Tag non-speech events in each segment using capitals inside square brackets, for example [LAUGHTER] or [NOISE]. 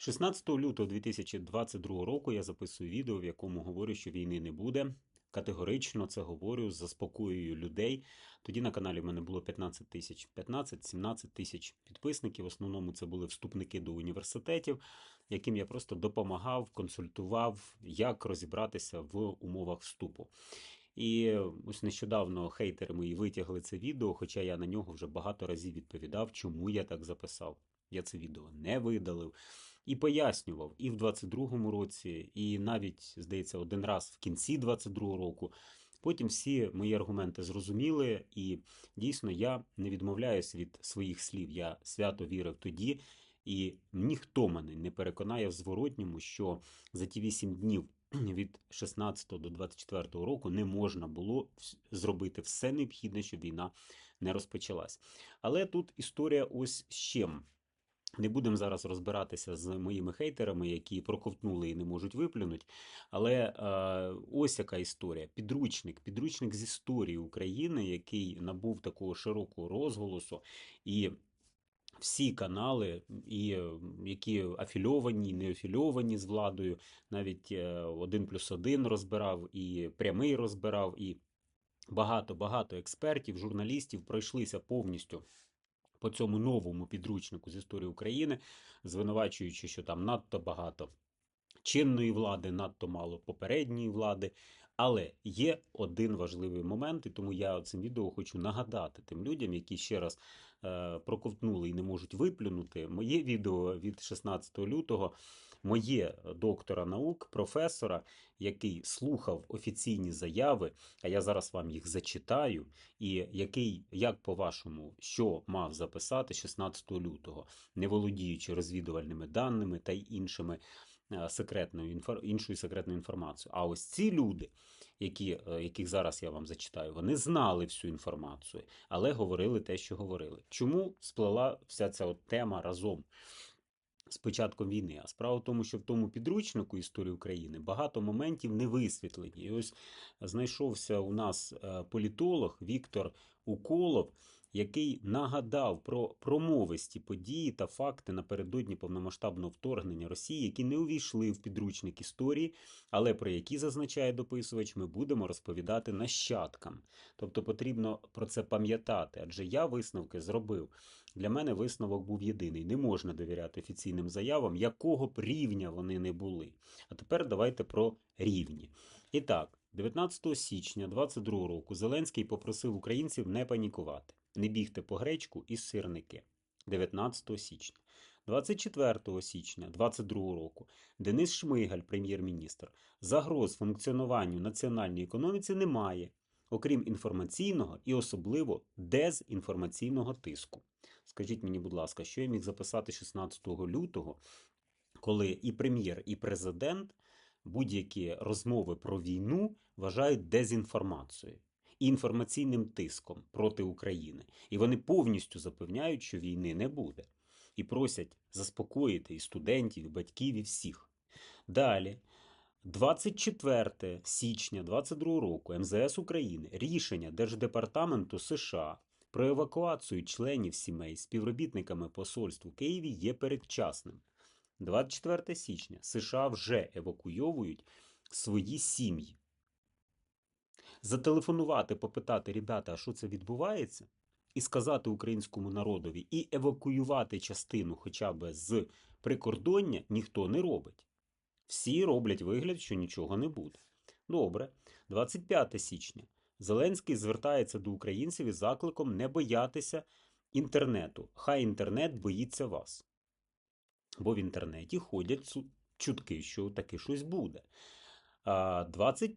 16 лютого 2022 року я записую відео, в якому говорю, що війни не буде. Категорично це говорю, заспокоюю людей. Тоді на каналі в мене було 15 тисяч, 15-17 тисяч підписників. В основному це були вступники до університетів, яким я просто допомагав, консультував, як розібратися в умовах вступу. І ось нещодавно хейтери мої витягли це відео, хоча я на нього вже багато разів відповідав, чому я так записав. Я це відео не видалив і пояснював і в 22-му році, і навіть, здається, один раз в кінці 22-го року. Потім всі мої аргументи зрозуміли, і дійсно я не відмовляюсь від своїх слів. Я свято вірив тоді, і ніхто мене не переконає в зворотньому, що за ті 8 днів від 16 до 24 року не можна було зробити все необхідне, щоб війна не розпочалась. Але тут історія ось з чим. Не будемо зараз розбиратися з моїми хейтерами, які проковтнули і не можуть виплюнути. Але е, ось яка історія. Підручник, підручник з історії України, який набув такого широкого розголосу, і всі канали, і які афільовані, не афільовані з владою, навіть е, один плюс один розбирав, і прямий розбирав, і багато-багато експертів, журналістів пройшлися повністю по цьому новому підручнику з історії України, звинувачуючи, що там надто багато чинної влади, надто мало попередньої влади. Але є один важливий момент, і тому я цим відео хочу нагадати тим людям, які ще раз е, проковтнули і не можуть виплюнути. Моє відео від 16 лютого, моє доктора наук, професора, який слухав офіційні заяви, а я зараз вам їх зачитаю, і який, як по-вашому, що мав записати 16 лютого, не володіючи розвідувальними даними та й іншими е, секретною іншою секретною інформацією. А ось ці люди, які, е, яких зараз я вам зачитаю, вони знали всю інформацію, але говорили те, що говорили. Чому сплела вся ця от тема разом? З початком війни. А справа в тому, що в тому підручнику історії України багато моментів не висвітлені. І ось знайшовся у нас е, політолог Віктор Уколов, який нагадав про промовисті події та факти напередодні повномасштабного вторгнення Росії, які не увійшли в підручник історії, але про які зазначає дописувач, ми будемо розповідати нащадкам. Тобто потрібно про це пам'ятати, адже я висновки зробив. Для мене висновок був єдиний: не можна довіряти офіційним заявам, якого б рівня вони не були. А тепер давайте про рівні. І так, 19 січня 22 року Зеленський попросив українців не панікувати, не бігти по гречку і сирники. 19 січня. 24 січня 22 року Денис Шмигаль, прем'єр-міністр, загроз функціонуванню національної економіці немає, окрім інформаційного і особливо дезінформаційного тиску. Скажіть мені, будь ласка, що я міг записати 16 лютого, коли і прем'єр, і президент будь-які розмови про війну вважають дезінформацією інформаційним тиском проти України. І вони повністю запевняють, що війни не буде. І просять заспокоїти і студентів, і батьків, і всіх. Далі, 24 січня 2022 року МЗС України рішення Держдепартаменту США про евакуацію членів сімей співробітниками посольств у Києві є передчасним. 24 січня США вже евакуйовують свої сім'ї зателефонувати, попитати ребята, що це відбувається, і сказати українському народові, і евакуювати частину хоча б з прикордоння ніхто не робить. Всі роблять вигляд, що нічого не буде. Добре, 25 січня Зеленський звертається до українців із закликом не боятися інтернету. Хай інтернет боїться вас. Бо в інтернеті ходять чутки, що таке щось буде. 20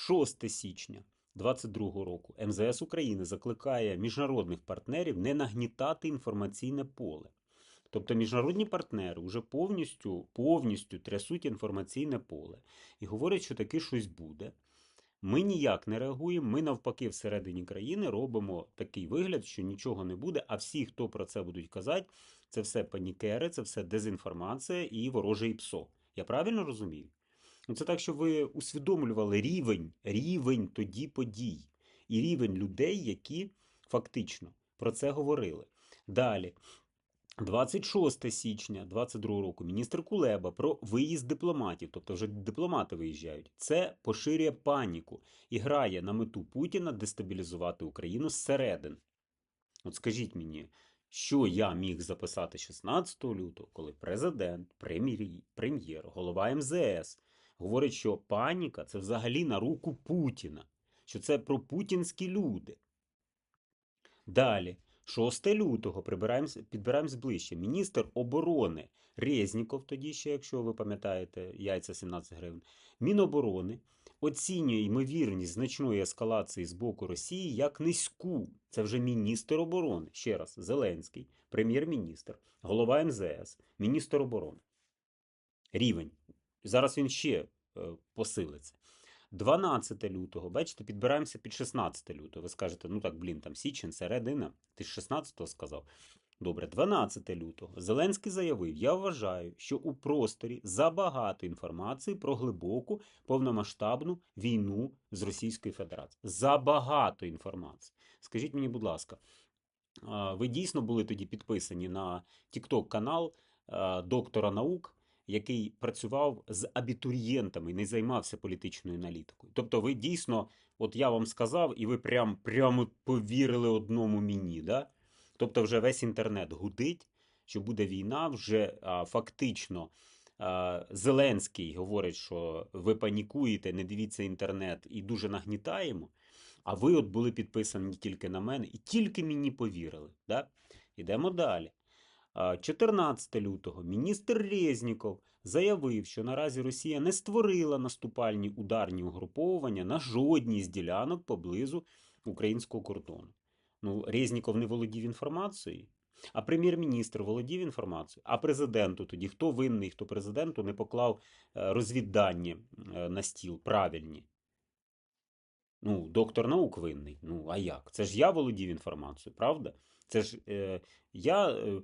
6 січня 2022 року МЗС України закликає міжнародних партнерів не нагнітати інформаційне поле. Тобто міжнародні партнери вже повністю повністю трясуть інформаційне поле і говорять, що таке щось буде. Ми ніяк не реагуємо, ми навпаки, всередині країни робимо такий вигляд, що нічого не буде, а всі, хто про це будуть казати, це все панікери, це все дезінформація і ворожий ПСО. Я правильно розумію? Ну, Це так, щоб ви усвідомлювали рівень, рівень тоді подій і рівень людей, які фактично про це говорили. Далі, 26 січня 22 року міністр Кулеба про виїзд дипломатів, тобто вже дипломати виїжджають. Це поширює паніку і грає на мету Путіна дестабілізувати Україну зсередин. От скажіть мені, що я міг записати 16 лютого, коли президент, прем'єр, голова МЗС говорить, що паніка це взагалі на руку Путіна, що це про путінські люди. Далі, 6 лютого підбираємось ближче. Міністр оборони Резніков, тоді ще, якщо ви пам'ятаєте, яйця 17 гривень, Міноборони оцінює ймовірність значної ескалації з боку Росії як низьку. Це вже міністр оборони. Ще раз, Зеленський, прем'єр-міністр, голова МЗС, міністр оборони. Рівень. Зараз він ще е, посилиться. 12 лютого, бачите, підбираємося під 16 лютого. Ви скажете, ну так, блін, там січень, середина. Ти ж 16-го сказав. Добре, 12 лютого. Зеленський заявив: Я вважаю, що у просторі забагато інформації про глибоку повномасштабну війну з Російською Федерацією. Забагато інформації. Скажіть мені, будь ласка, ви дійсно були тоді підписані на TikTok канал доктора наук, який працював з абітурієнтами не займався політичною аналітикою. Тобто, ви дійсно, от я вам сказав, і ви прям прямо повірили одному мені. Да? Тобто, вже весь інтернет гудить, що буде війна, вже а, фактично. Зеленський говорить, що ви панікуєте, не дивіться інтернет і дуже нагнітаємо. А ви от були підписані тільки на мене і тільки мені повірили. Да? Ідемо далі. А, 14 лютого міністр Резніков заявив, що наразі Росія не створила наступальні ударні угруповування на жодній з ділянок поблизу українського кордону. Ну, Резніков не володів інформацією, а прем'єр-міністр володів інформацією, а президенту тоді хто винний, хто президенту не поклав е, розвіддані е, на стіл правильні. Ну, доктор наук винний. Ну, а як? Це ж я володів інформацією, правда? Це ж е, я е, е,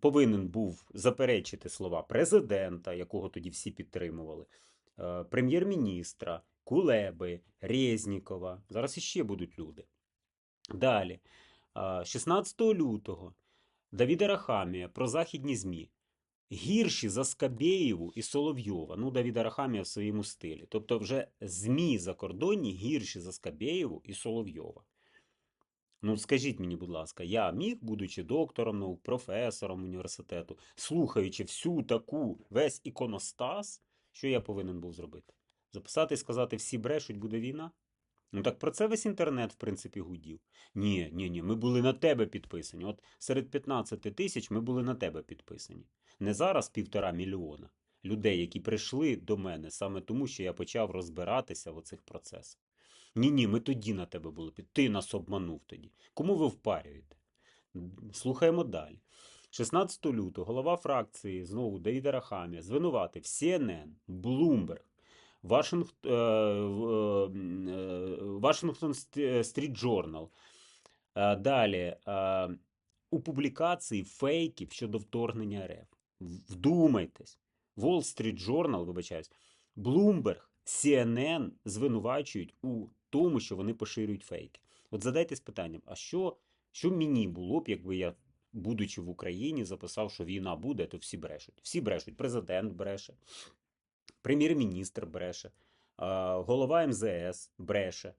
повинен був заперечити слова президента, якого тоді всі підтримували, е, прем'єр-міністра, Кулеби, Резнікова. Зараз іще будуть люди. Далі, 16 лютого Давіда Рахамія про західні ЗМІ. Гірші за Скабєєву і Соловйова. Ну, Давіда Рахамія в своєму стилі. Тобто, вже ЗМІ закордонні гірші за Скабєєву і Соловйова. Ну, скажіть мені, будь ласка, я міг, будучи доктором наук, професором університету, слухаючи всю таку весь іконостас, що я повинен був зробити? Записати і сказати, всі брешуть, буде війна? Ну так про це весь інтернет, в принципі, гудів. Ні, ні, ні, ми були на тебе підписані. От серед 15 тисяч ми були на тебе підписані. Не зараз півтора мільйона людей, які прийшли до мене саме тому, що я почав розбиратися в оцих процесах. Ні, ні, ми тоді на тебе були. Ти нас обманув тоді. Кому ви впарюєте? Слухаємо далі. 16 лютого голова фракції знову Давіда Рахамія звинуватив CNN, Bloomberg, Вашингтон Стріт Джорнал. Далі е, у публікації фейків щодо вторгнення РФ. Вдумайтесь. Wall Street Journal, вибачаюсь, Bloomberg, CNN звинувачують у тому, що вони поширюють фейки. От задайтесь питанням, а що, що мені було б, якби я, будучи в Україні, записав, що війна буде, то всі брешуть. Всі брешуть. Президент бреше, прем'єр-міністр бреше, голова МЗС бреше,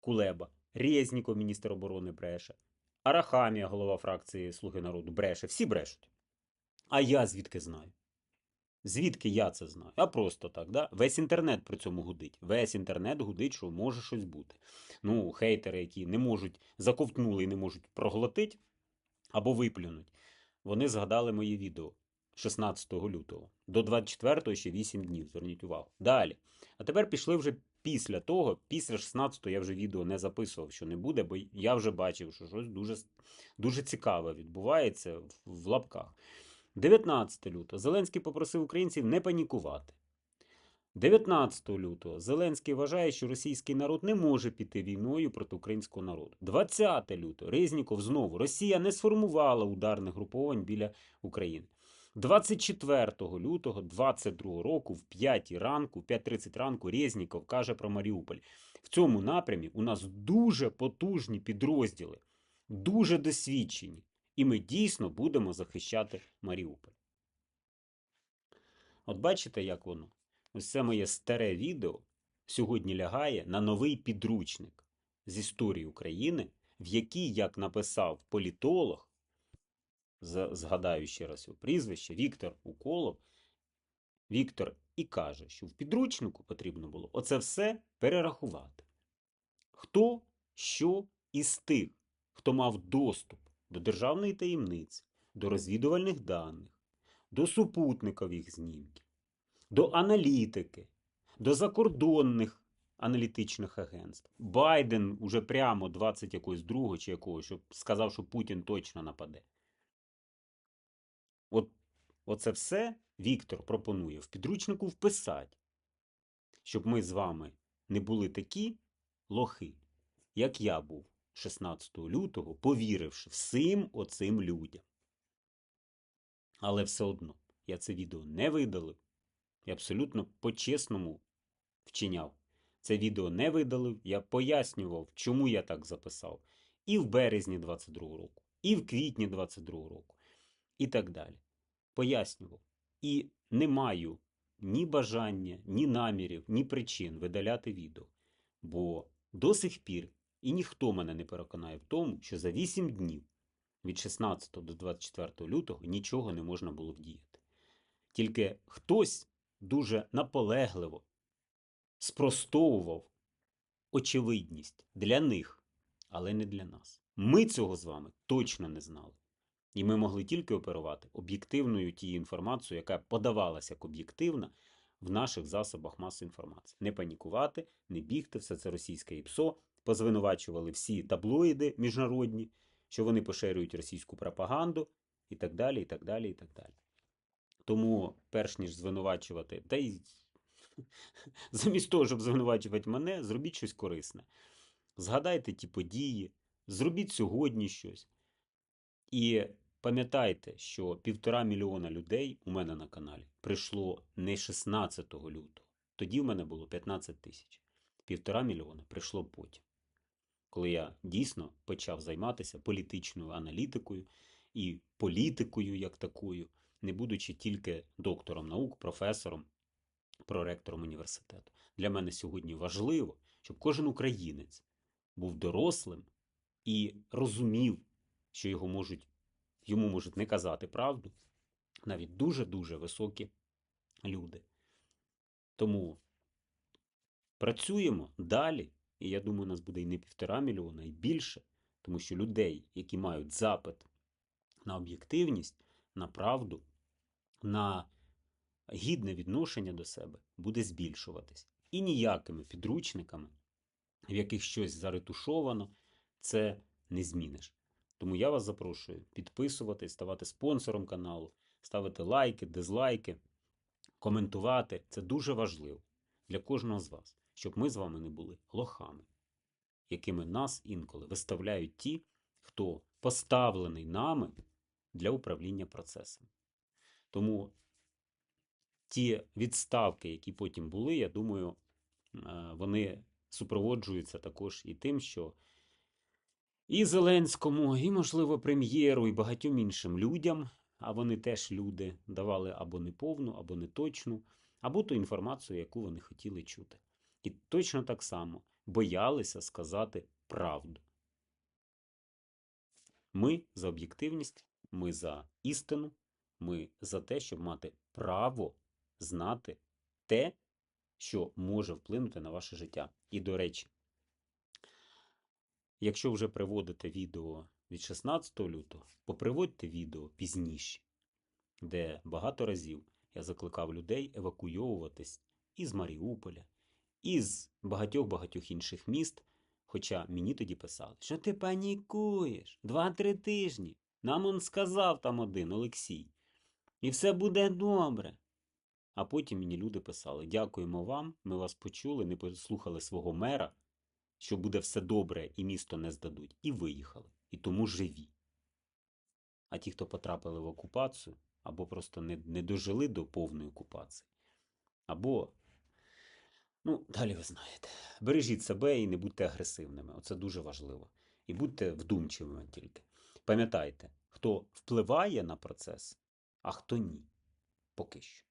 Кулеба, Резніков, міністр оборони бреше, Арахамія, голова фракції Слуги народу, бреше. Всі брешуть. А я звідки знаю? Звідки я це знаю? А просто так, да? Весь інтернет при цьому гудить. Весь інтернет гудить, що може щось бути. Ну, хейтери, які не можуть, заковтнули і не можуть проглотити або виплюнуть, вони згадали моє відео 16 лютого. До 24 ще 8 днів, зверніть увагу. Далі. А тепер пішли вже після того, після 16 я вже відео не записував, що не буде, бо я вже бачив, що щось дуже, дуже цікаве відбувається в, в лапках. 19 лютого Зеленський попросив українців не панікувати. 19 лютого Зеленський вважає, що російський народ не може піти війною проти українського народу. 20 лютого Резніков знову Росія не сформувала ударних груповань біля України. 24 лютого 22 року в 5 ранку, в 5.30 ранку Резніков каже про Маріуполь. В цьому напрямі у нас дуже потужні підрозділи, дуже досвідчені. І ми дійсно будемо захищати Маріуполь. От бачите, як воно? Ось це моє старе відео сьогодні лягає на новий підручник з історії України, в якій, як написав політолог, згадаю ще раз його прізвище, Віктор Уколов, Віктор і каже, що в підручнику потрібно було оце все перерахувати. Хто, що із тих, хто мав доступ до державної таємниці, до розвідувальних даних, до супутникових знімків, до аналітики, до закордонних аналітичних агентств. Байден уже прямо 20 якогось другого чи якогось, щоб сказав, що Путін точно нападе. От оце все Віктор пропонує в підручнику вписати, щоб ми з вами не були такі лохи, як я був 16 лютого, повіривши всім оцим людям. Але все одно я це відео не видалив. Я абсолютно по-чесному вчиняв. Це відео не видалив, я пояснював, чому я так записав. І в березні 22 року, і в квітні 22 року, і так далі. Пояснював. І не маю ні бажання, ні намірів, ні причин видаляти відео. Бо до сих пір і ніхто мене не переконає в тому, що за 8 днів від 16 до 24 лютого нічого не можна було вдіяти. Тільки хтось дуже наполегливо спростовував очевидність для них, але не для нас. Ми цього з вами точно не знали. І ми могли тільки оперувати об'єктивною тією інформацією, яка подавалася як об'єктивна в наших засобах масової інформації. Не панікувати, не бігти, все це російське ІПСО. Позвинувачували всі таблоїди міжнародні, що вони поширюють російську пропаганду і так далі, і так далі, і так далі. Тому, перш ніж звинувачувати, та й [LAUGHS] замість того, щоб звинувачувати мене, зробіть щось корисне. Згадайте ті події, зробіть сьогодні щось. І пам'ятайте, що півтора мільйона людей у мене на каналі прийшло не 16 лютого. Тоді в мене було 15 тисяч. Півтора мільйона прийшло потім. Коли я дійсно почав займатися політичною аналітикою і політикою як такою, не будучи тільки доктором наук, професором, проректором університету. Для мене сьогодні важливо, щоб кожен українець був дорослим і розумів, що його можуть, йому можуть не казати правду, навіть дуже-дуже високі люди. Тому працюємо далі, і я думаю, нас буде і не півтора мільйона, і більше, тому що людей, які мають запит на об'єктивність, на правду, на гідне відношення до себе, буде збільшуватись. І ніякими підручниками, в яких щось заретушовано, це не зміниш. Тому я вас запрошую підписуватись, ставати спонсором каналу, ставити лайки, дизлайки, коментувати. Це дуже важливо для кожного з вас, щоб ми з вами не були лохами, якими нас інколи виставляють ті, хто поставлений нами для управління процесом. Тому ті відставки, які потім були, я думаю, е, вони супроводжуються також і тим, що і Зеленському, і, можливо, прем'єру, і багатьом іншим людям, а вони теж люди, давали або неповну, або неточну, або ту інформацію, яку вони хотіли чути. І точно так само боялися сказати правду. Ми за об'єктивність, ми за істину, ми за те, щоб мати право знати те, що може вплинути на ваше життя. І, до речі, якщо вже приводите відео від 16 лютого, поприводьте відео пізніше, де багато разів я закликав людей евакуйовуватись із Маріуполя, із багатьох-багатьох інших міст. Хоча мені тоді писали, що ти панікуєш два-три тижні. Нам он сказав там один Олексій. І все буде добре. А потім мені люди писали: Дякуємо вам, ми вас почули, не послухали свого мера, що буде все добре і місто не здадуть, і виїхали. І тому живі. А ті, хто потрапили в окупацію, або просто не, не дожили до повної окупації, або, ну, далі ви знаєте, бережіть себе і не будьте агресивними. Оце дуже важливо. І будьте вдумчивими тільки. Пам'ятайте, хто впливає на процес, а хто ні. Поки що.